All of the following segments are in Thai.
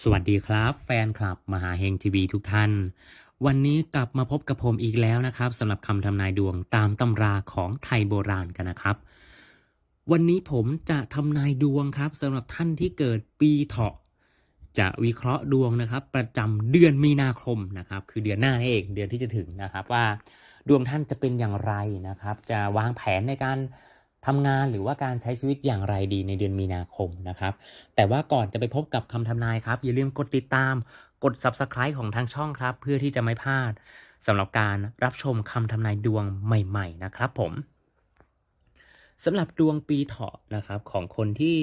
สวัสดีครับ แฟนคลับ มหาเฮงทีวีทุกท่าน วันนี้กลับมาพบกับผมอีกแล้วนะครับสำหรับคำทำนายดวงตามตำราของไทยโบราณกันนะครับ วันนี้ผมจะทำนายดวงครับสำหรับท่านที่เกิดปีเถาะ จะวิเคราะห์ดวงนะครับ ประจำเดือนมีนาคมนะครับ คือเดือนหน้านี่เองเดือนที่จะถึงนะครับว่า ดวงท่านจะเป็นอย่างไรนะครับ จะวางแผนในการ ทำงานหรือว่าการใช้ชีวิตอย่างไรดีในเดือนมีนาคมนะครับ แต่ว่าก่อนจะไปพบกับคำทำนายครับ อย่าลืมกดติดตาม กด Subscribe ของทางช่องครับ เพื่อที่จะไม่พลาดสำหรับการรับชมคำทำนายดวงใหม่ๆนะครับผมสำหรับดวงปีเถาะนะครับของคนที่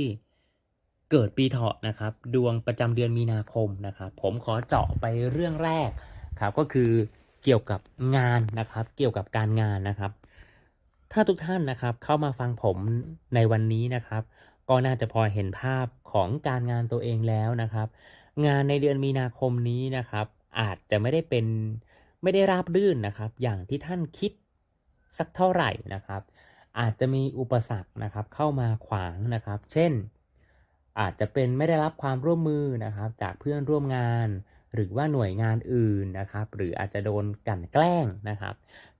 เกิดปีเถาะนะครับ ดวงประจำเดือนมีนาคมนะครับ ผมขอเจาะไปเรื่องแรกครับก็คือเกี่ยวกับงานนะครับ เกี่ยวกับการงานนะครับ ถ้าทุกท่านนะครับเข้ามาฟังผมในวันนี้นะครับ ก็น่าจะพอเห็นภาพของการงานตัวเองแล้วนะครับ งานในเดือนมีนาคมนี้นะครับ อาจจะไม่ได้เป็นไม่ได้ราบรื่นนะครับ อย่างที่ท่านคิดสักเท่าไหร่นะครับ อาจจะมีอุปสรรคนะครับ เข้ามาขวางนะครับ เช่น อาจจะเป็นไม่ได้รับความร่วมมือนะครับ จากเพื่อนร่วมงาน หรือว่าหน่วยงานอื่นนะครับ หรืออาจจะโดนกั่นแกล้งนะครับ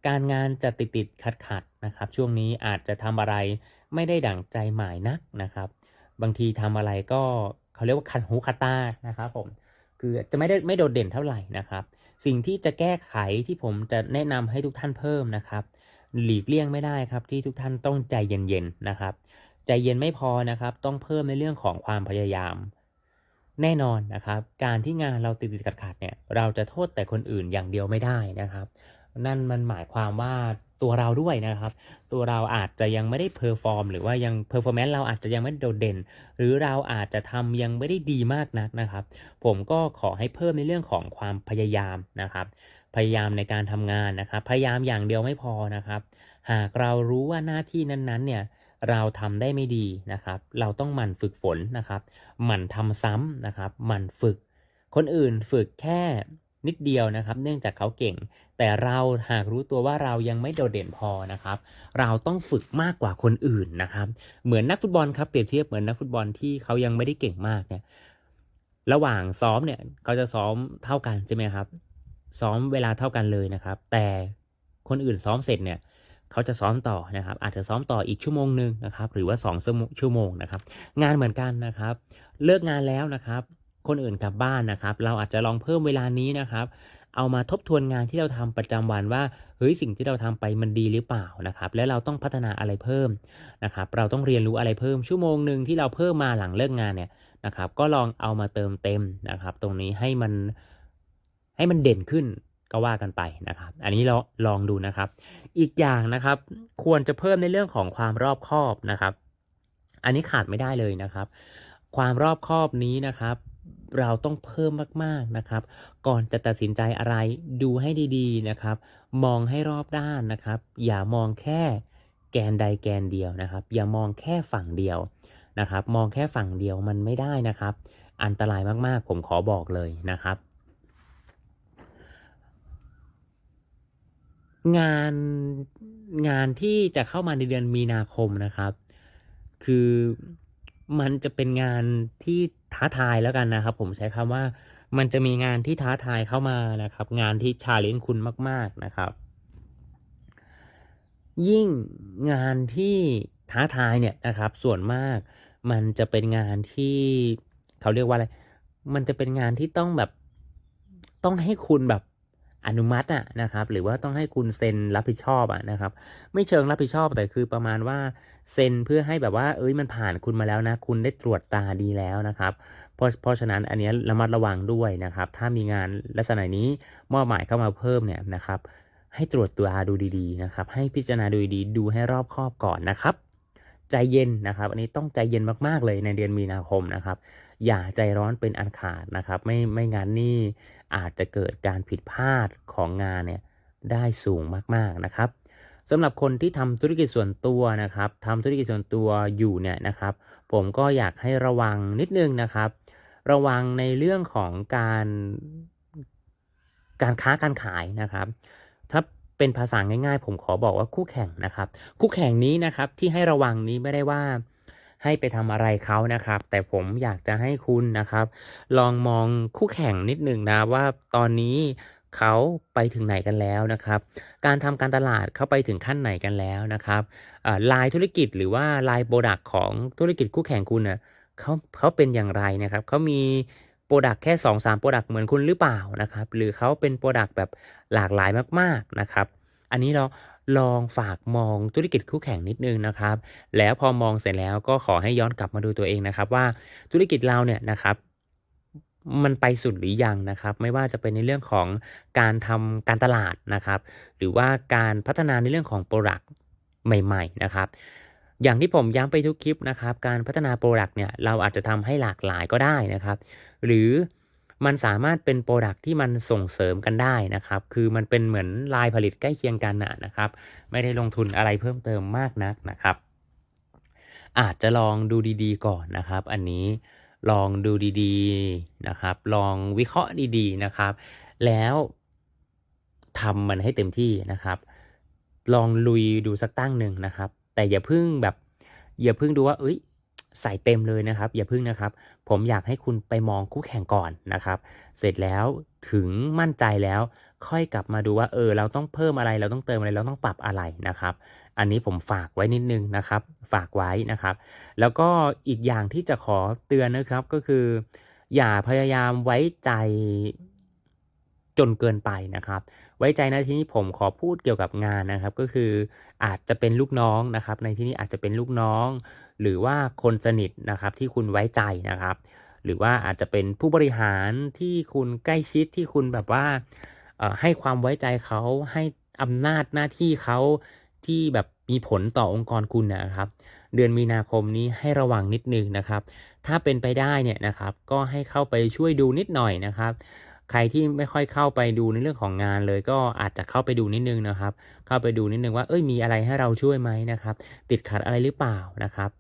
การงานจะติดติดขัดขัดนะครับ ช่วงนี้อาจจะทำอะไรไม่ได้ดั่งใจหมายนักนะครับ บางทีทำอะไรก็เขาเรียกว่าคันหูคันตานะครับผมคือจะไม่ได้ไม่โดดเด่นเท่าไหร่นะครับ สิ่งที่จะแก้ไขที่ผมจะแนะนำให้ทุกท่านเพิ่มนะครับ หลีกเลี่ยงไม่ได้ครับที่ทุกท่านต้องใจเย็นๆนะครับ ใจเย็นไม่พอนะครับ ต้องเพิ่มในเรื่องของความพยายาม แน่นอนนะครับ การที่งานเราติดติดขัดขัดเนี่ยเราจะโทษแต่คนอื่นอย่างเดียวไม่ได้นะครับ นั่นมันหมายความว่าตัวเราด้วยนะครับ ตัวเราอาจจะยังไม่ได้เพอร์ฟอร์มหรือว่ายังเพอร์ฟอร์แมนซ์เราอาจจะยังไม่โดดเด่น หรือเราอาจจะทำยังไม่ได้ดีมากนักนะครับ ผมก็ขอให้เพิ่มในเรื่องของความพยายามนะครับ พยายามในการทำงานนะครับ พยายามอย่างเดียวไม่พอนะครับ หากเรารู้ว่าหน้าที่นั้นๆเนี่ย เราทำได้ไม่ดีนะครับ เราต้องหมั่นฝึกฝนนะครับหมั่นทำซ้ำนะครับหมั่นฝึก คนอื่นฝึกแค่นิดเดียวนะครับ เนื่องจากเขาเก่ง แต่เราหากรู้ตัวว่าเรายังไม่โดดเด่นพอนะครับ เราต้องฝึกมากกว่าคนอื่นนะครับ เหมือนนักฟุตบอลครับเปรียบเทียบเหมือนนักฟุตบอลที่เขายังไม่ได้เก่งมากเนี่ยระหว่างซ้อมเนี่ยเขาจะซ้อมเท่ากันใช่ไหมครับ ซ้อมเวลาเท่ากันเลยนะครับ แต่คนอื่นซ้อมเสร็จเนี่ย เขาจะซ้อมต่อนะครับ อาจจะซ้อมต่ออีกชั่วโมงหนึ่งนะครับ หรือว่า 2 ชั่วโมงนะครับ งานเหมือนกันนะครับ เลิกงานแล้วนะครับ คนอื่นกลับบ้านนะครับ เราอาจจะลองเพิ่มเวลานี้นะครับ เอามาทบทวนงานที่เราทำประจำวันว่าเฮ้ยสิ่งที่เราทำไปมันดีหรือเปล่านะครับ และเราต้องพัฒนาอะไรเพิ่มนะครับ เราต้องเรียนรู้อะไรเพิ่มชั่วโมงหนึ่งที่เราเพิ่มมาหลังเลิกงานเนี่ยนะครับ ก็ลองเอามาเติมเต็มนะครับ ตรงนี้ให้มันให้มันเด่นขึ้น ก็ว่ากันไปนะครับ อันนี้เราลองดูนะครับ อีกอย่างนะครับ ควรจะเพิ่มในเรื่องของความรอบคอบนะครับ อันนี้ขาดไม่ได้เลยนะครับ ความรอบคอบนี้นะครับ เราต้องเพิ่มมากๆนะครับ ก่อนจะตัดสินใจอะไรดูให้ดีๆนะครับ มองให้รอบด้านนะครับ อย่ามองแค่แกนใดแกนเดียวนะครับ อย่ามองแค่ฝั่งเดียวนะครับ มองแค่ฝั่งเดียวมันไม่ได้นะครับ อันตรายมากๆ ผมขอบอกเลยนะครับ งานงานที่จะเข้ามาในเดือนมีนาคมนะครับ คือมันจะเป็นงานที่ท้าทายแล้วกันนะครับ ผมใช้คำว่ามันจะมีงานที่ท้าทายเข้ามานะครับ งานที่ชาเลนจ์คุณมาก ๆนะครับ ยิ่งงานที่ท้าทายเนี่ยนะครับ ส่วนมากมันจะเป็นงานที่เขาเรียกว่าอะไร มันจะเป็นงานที่ต้องแบบต้องให้คุณแบบ อนุมัติอะนะครับหรือว่าต้องให้คุณเซ็นรับผิดชอบอะนะครับไม่เชิงรับผิดชอบแต่คือประมาณว่าเซ็นเพื่อให้แบบว่าเอ้ยมันผ่านคุณมาแล้วนะ คุณได้ตรวจตาดีแล้วนะครับเพราะเพราะฉะนั้นอันนี้ระมัดระวังด้วยนะครับ ถ้ามีงานลักษณะนี้มอบหมายเข้ามาเพิ่มเนี่ยนะครับ ให้ตรวจตัวดูดีๆนะครับ ให้พิจารณาดูดีดูให้รอบคอบก่อนนะครับ ใจเย็นนะครับ อันนี้ต้องใจเย็นมากๆเลยในเดือนมีนาคมนะครับ อย่าใจร้อนเป็นอันขาดนะครับ ไม่ไม่งั้นนี่อาจจะเกิดการผิดพลาดของงานเนี่ยได้สูงมากๆนะครับสำหรับคนที่ทำธุรกิจส่วนตัวนะครับทำธุรกิจส่วนตัวอยู่เนี่ยนะครับ ผมก็อยากให้ระวังนิดนึงนะครับ ระวังในเรื่องของการการค้าการขายนะครับ ถ้าเป็นภาษาง่ายๆ ผมขอบอกว่าคู่แข่งนะครับ คู่แข่งนี้นะครับที่ให้ระวังนี้ไม่ได้ว่า ให้ไปทำอะไรเขานะครับ แต่ผมอยากจะให้คุณนะครับ ลองมองคู่แข่งนิดหนึ่งนะว่าตอนนี้เขาไปถึงไหนกันแล้วนะครับ การทำการตลาดเขาไปถึงขั้นไหนกันแล้วนะครับลายธุรกิจหรือว่าลายโปรดักของธุรกิจคู่แข่งคุณน่ะเขาเขาเป็นอย่างไรนะครับเขามีโปรดักแค่2-3โปรดักเหมือนคุณหรือเปล่านะครับ หรือเขาเป็นโปรดักแบบหลากหลายมากๆนะครับ อันนี้เรา ลองฝากมองธุรกิจคู่แข่งนิดนึงนะครับ แล้วพอมองเสร็จแล้วก็ขอให้ย้อนกลับมาดูตัวเองนะครับ ว่าธุรกิจเราเนี่ยนะครับมันไปสุดหรือยังนะครับ ไม่ว่าจะเป็นในเรื่องของการทำการตลาดนะครับ หรือว่าการพัฒนาในเรื่องของโปรดักต์ใหม่ ๆ นะครับ อย่างที่ผมย้ำไปทุกคลิปนะครับ การพัฒนาโปรดักต์เนี่ยเราอาจจะทำให้หลากหลายก็ได้นะครับ หรือ มันสามารถเป็นโปรดักที่มันส่งเสริมกันได้นะครับ คือมันเป็นเหมือนลายผลิตใกล้เคียงกันนะนะครับ ไม่ได้ลงทุนอะไรเพิ่มเติมมากนักนะครับ อาจจะลองดูดีๆ ก่อนนะครับ อันนี้ลองดูดีๆนะครับ ลองวิเคราะห์ดีๆนะครับ แล้วทำมันให้เต็มที่นะครับ ลองลุยดูสักตั้งหนึ่งนะครับ แต่อย่าพึ่งแบบ อย่าพึ่งดูว่า เอ้ย ใส่เต็มเลยนะครับ อย่าพึ่งนะครับ ผมอยากให้คุณไปมองคู่แข่งก่อนนะครับ เสร็จแล้วถึงมั่นใจแล้ว ค่อยกลับมาดูว่าเออ เราต้องเพิ่มอะไรเราต้องเติมอะไรเราต้องปรับอะไรนะครับ อันนี้ผมฝากไว้นิดนึงนะครับ ฝากไว้นะครับ แล้วก็อีกอย่างที่จะขอเตือนนะครับก็คือ อย่าพยายามไว้ใจ จนเกินไปนะครับ ไว้ใจในที่นี้ผมขอพูดเกี่ยวกับงานนะครับ ก็คืออาจจะเป็นลูกน้องนะครับ ในที่นี้อาจจะเป็นลูกน้อง หรือว่าคนสนิทนะครับที่คุณไว้ใจนะครับ หรือว่าอาจจะเป็นผู้บริหารที่คุณใกล้ชิดที่คุณแบบว่าให้ความไว้ใจเขาให้อำนาจหน้าที่เขาที่แบบมีผลต่อองค์กรคุณนะครับ เดือนมีนาคมนี้ให้ระวังนิดนึงนะครับ ถ้าเป็นไปได้เนี่ยนะครับ ก็ให้เข้าไปช่วยดูนิดหน่อยนะครับ ใครที่ไม่ค่อยเข้าไปดูในเรื่องของงานเลยก็อาจจะเข้าไปดูนิดนึงนะครับ เข้าไปดูนิดนึงว่าเอ้ยมีอะไรให้เราช่วยไหมนะครับ ติดขัดอะไรหรือเปล่านะครับ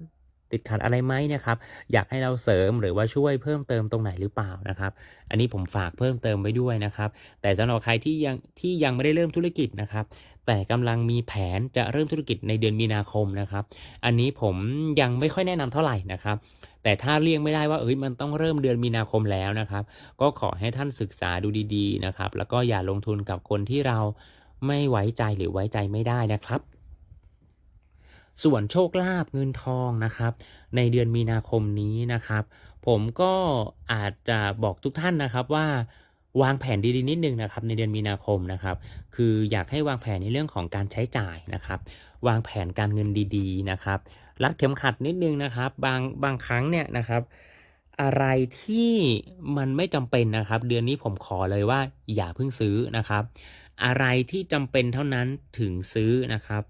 ติดขัดอะไรไหมนะครับ อยากให้เราเสริมหรือว่าช่วยเพิ่มเติมตรงไหนหรือเปล่านะครับ อันนี้ผมฝากเพิ่มเติมไว้ด้วยนะครับ แต่สำหรับใครที่ยังที่ยังไม่ได้เริ่มธุรกิจนะครับ แต่กำลังมีแผนจะเริ่มธุรกิจในเดือนมีนาคมนะครับ อันนี้ผมยังไม่ค่อยแนะนำเท่าไหร่นะครับ แต่ถ้าเลี่ยงไม่ได้ว่าเอ้ยมันต้องเริ่มเดือนมีนาคมแล้วนะครับ ก็ขอให้ท่านศึกษาดูดีๆนะครับ แล้วก็อย่าลงทุนกับคนที่เราไม่ไว้ใจหรือไว้ใจไม่ได้นะครับ ส่วนโชคลาภเงินทองนะครับ ในเดือนมีนาคมนี้นะครับ ผมก็อาจจะบอกทุกท่านนะครับว่าวางแผนดีๆนิดนึงนะครับในเดือนมีนาคมนะครับ คืออยากให้วางแผนในเรื่องของการใช้จ่ายนะครับ วางแผนการเงินดีๆนะครับ รัดเข็มขัดนิดนึงนะครับ บางบางครั้งเนี่ยนะครับ อะไรที่มันไม่จำเป็นนะครับ เดือนนี้ผมขอเลยว่า อย่าเพิ่งซื้อนะครับ อะไรที่จำเป็นเท่านั้นถึงซื้อนะครับ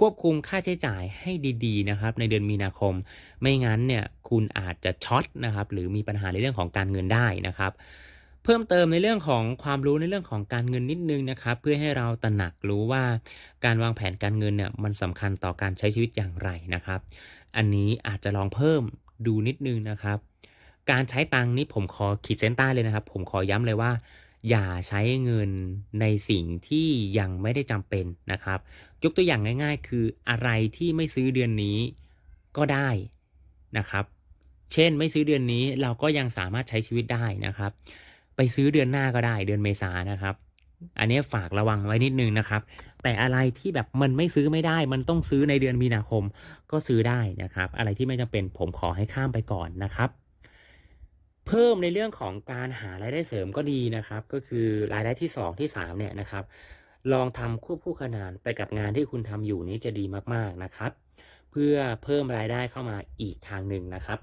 ควบคุมค่าใช้จ่ายให้ดี ๆ นะครับ ในเดือนมีนาคม ไม่งั้นเนี่ยคุณอาจจะช็อตนะครับ หรือมีปัญหาในเรื่องของการเงินได้นะครับ เพิ่มเติมในเรื่องของความรู้ในเรื่องของการเงินนิดนึงนะครับเพื่อให้เราตระหนักรู้ว่าการวางแผนการเงินเนี่ยมันสำคัญต่อการใช้ชีวิตอย่างไรนะครับ อันนี้อาจจะลองเพิ่มดูนิดนึงนะครับ การใช้ตังนี้ผมขอขีดเส้นใต้เลยนะครับ ผมขอย้ำเลยว่า อย่าใช้เงินในสิ่งที่ยังไม่ได้จำเป็นนะครับ ยกตัวอย่างง่าย ๆ คืออะไรที่ไม่ซื้อเดือนนี้ก็ได้นะครับ เช่นไม่ซื้อเดือนนี้เราก็ยังสามารถใช้ชีวิตได้นะครับ ไปซื้อเดือนหน้าก็ได้เดือนเมษานะครับ อันนี้ฝากระวังไว้นิดนึงนะครับ แต่อะไรที่แบบมันไม่ซื้อไม่ได้ มันต้องซื้อในเดือนมีนาคมก็ซื้อได้นะครับ อะไรที่ไม่จำเป็นผมขอให้ข้ามไปก่อนนะครับ เพิ่มในเรื่องของการหารายได้เสริมก็ดีนะครับ ก็คือรายได้ที่ 2 ที่3เนี่ยนะครับ ลองทำควบคู่ขนานไปกับงานที่คุณทำอยู่นี้จะดีมากๆนะครับ เพื่อเพิ่มรายได้เข้ามาอีกทางหนึ่งนะครับ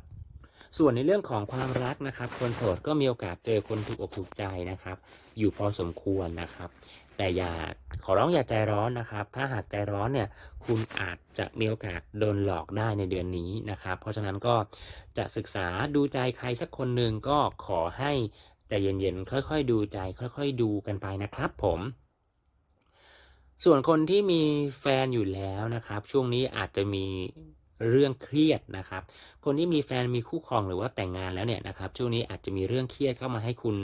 ส่วนในเรื่องของความรักนะครับ คนโสดก็มีโอกาสเจอคนถูกอกถูกใจนะครับ อยู่พอสมควรนะครับ แต่อย่าขอร้องอย่าใจร้อนนะครับ ถ้าหากใจร้อนเนี่ยคุณอาจจะมีโอกาสโดนหลอกได้ในเดือนนี้นะครับ เพราะฉะนั้นก็จะศึกษาดูใจใครสักคนหนึ่งก็ขอให้ใจเย็นๆ ค่อยๆ ดูใจ ค่อยๆ ดูกันไปนะครับผม ส่วนคนที่มีแฟนอยู่แล้วนะครับ ช่วงนี้อาจจะมี เรื่องเครียดนะครับ คนที่มีแฟนมีคู่ครองหรือว่าแต่งงานแล้วเนี่ยนะครับช่วงนี้อาจจะมีเรื่องเครียดเข้ามาให้คุณ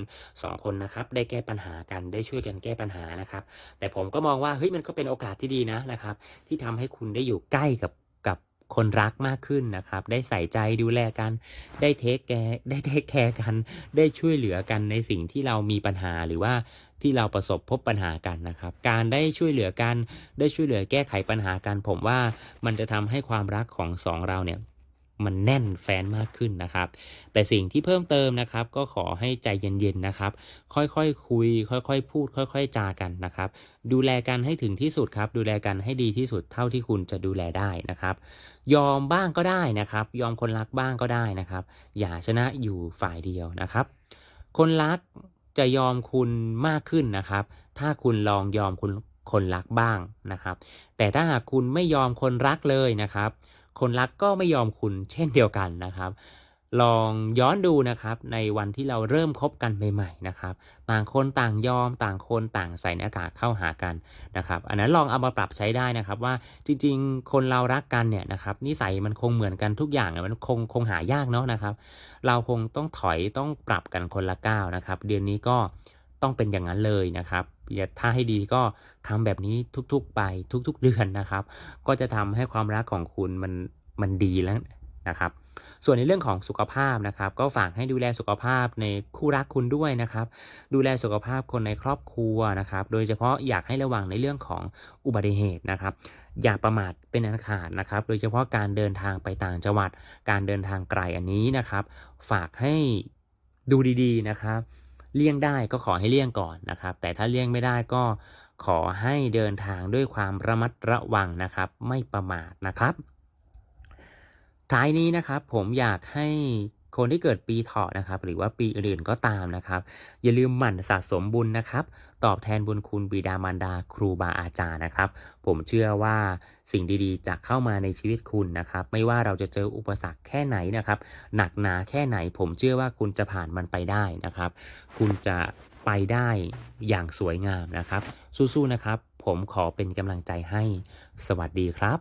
สองคนนะครับได้แก้ปัญหากันได้ช่วยกันแก้ปัญหานะครับ แต่ผมก็มองว่าเฮ้ยมันก็เป็นโอกาสที่ดีนะนะครับ ที่ทำให้คุณได้อยู่ใกล้กับกับ คนรักมากขึ้นนะครับ ได้ใส่ใจดูแลกัน ได้เทคแคร์ได้เทคแคร์กัน ได้ช่วยเหลือกันในสิ่งที่เรามีปัญหาหรือว่าที่เราประสบพบปัญหากันนะครับ การได้ช่วยเหลือกัน ได้ช่วยเหลือแก้ไขปัญหากัน ผมว่ามันจะทำให้ความรักของสองเราเนี่ย มันแน่นแฟนมากขึ้นนะครับ แต่สิ่งที่เพิ่มเติมนะครับ ก็ขอให้ใจเย็นๆนะครับ ค่อยๆคคุย ค่อยๆ พูด ค่อย ๆ จากันนะครับ ดูแลกันให้ถึงที่สุดครับ ดูแลกันให้ดีที่สุดเท่าที่คุณจะดูแลได้นะครับ ยอมบ้างก็ได้นะครับ ยอมคนรักบ้างก็ได้นะครับ อย่าชนะอยู่ฝ่ายเดียวนะครับ คนรักจะยอมคุณมากขึ้นนะครับ ถ้าคุณลองยอมคุณคนรักบ้างนะครับ แต่ถ้าหากคุณไม่ยอมคนรักเลยนะครับ คนรักก็ไม่ยอมคุณเช่นเดียวกันนะครับ ลองย้อนดูนะครับในวันที่เราเริ่มคบกันใหม่ๆนะครับ ต่างคนต่างยอมต่างคนต่างใส่หน้ากากเข้าหากันนะครับ อันนั้นลองเอามาปรับใช้ได้นะครับว่าจริงๆ คนเรารักกันเนี่ยนะครับนิสัยมันคงเหมือนกันทุกอย่างมันคงคงหายากเนาะนะครับ เราคงต้องถอยต้องปรับกันคนละก้าวนะครับ เดือนนี้ก็ ต้องเป็นอย่างนั้นเลยนะครับอย่าถ้าให้ดีก็ทำแบบนี้ทุกๆไปทุก ๆ เดือนนะครับ ก็จะทำให้ความรักของคุณมันมันดีแล้วนะครับ ส่วนในเรื่องของสุขภาพนะครับ ก็ฝากให้ดูแลสุขภาพในคู่รักคุณด้วยนะครับ ดูแลสุขภาพคนในครอบครัวนะครับ โดยเฉพาะอยากให้ระวังในเรื่องของอุบัติเหตุนะครับ อย่าประมาทเป็นอันขาดนะครับ โดยเฉพาะการเดินทางไปต่างจังหวัด การเดินทางไกลอันนี้นะครับ ฝากให้ดูดีๆนะครับ เลี่ยงได้ก็ขอให้เลี่ยงก่อนนะครับ แต่ถ้าเลี่ยงไม่ได้ก็ขอให้เดินทางด้วยความระมัดระวังนะครับ ไม่ประมาทนะครับ ท้ายนี้นะครับผมอยากให้ คนที่เกิดปีเถาะนะครับ หรือว่าปีอื่นก็ตามนะครับ อย่าลืมหมั่นสะสมบุญนะครับ ตอบแทนบุญคุณบิดามารดาครูบาอาจารย์นะครับ ผมเชื่อว่าสิ่งดีๆ จะเข้ามาในชีวิตคุณนะครับ ไม่ว่าเราจะเจออุปสรรคแค่ไหนนะครับ หนักหนาแค่ไหน ผมเชื่อว่าคุณจะผ่านมันไปได้นะครับ คุณจะไปได้อย่างสวยงามนะครับ สู้ๆนะครับ ผมขอเป็นกำลังใจให้ สวัสดีครับ